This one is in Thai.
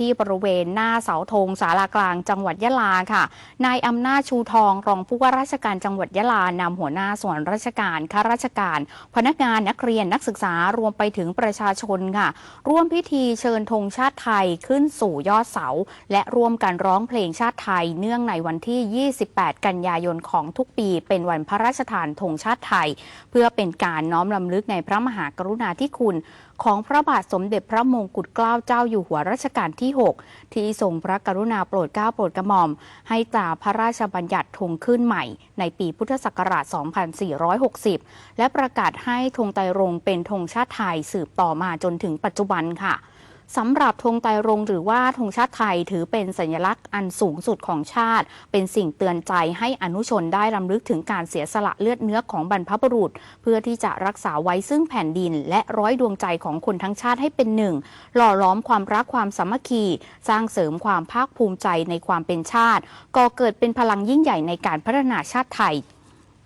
ที่บริเวณหน้าเสาธงศาลากลางจังหวัดยะลาค่ะ นายอำนาจชูทองรองผู้ว่าราชการจังหวัดยะลานำหัวหน้าส่วนราชการข้าราชการ พนักงานนักเรียนนักศึกษารวมไปถึงประชาชนค่ะ ร่วมพิธีเชิญธงชาติไทยขึ้นสู่ยอดเสา และร่วมกันร้องเพลงชาติไทย เนื่องในวันที่ 28 กันยายนของทุกปี เป็นวันพระราชทานธงชาติไทย เพื่อเป็นการน้อมรำลึกในพระมหากรุณาธิคุณ ของพระบาทสมเด็จพระมงกุฎเกล้าเจ้าอยู่หัวรัชกาลที่6 ที่ทรงพระกรุณาโปรดเกล้าโปรดกระหม่อม ให้ตราพระราชบัญญัติธงขึ้นใหม่ ในปีพุทธศักราช 2460 และประกาศให้ธงไตรรงเป็นธงชาติไทยสืบต่อมาจนถึงปัจจุบันค่ะ สำหรับธงไตรรงหรือว่าธงชาติไทยถือเป็นสัญลักษณ์อันสูงสุดของชาติ เป็นสิ่งเตือนใจให้อนุชนได้รำลึกถึงการเสียสละเลือดเนื้อของบรรพบุรุษ เพื่อที่จะรักษาไว้ซึ่งแผ่นดิน และร้อยดวงใจของคนทั้งชาติให้เป็นหนึ่ง หล่อล้อมความรักความสามัคคี สร้างเสริมความภาคภูมิใจในความเป็นชาติก่อเกิดเป็นพลังยิ่งใหญ่ในการพัฒนาชาติไทย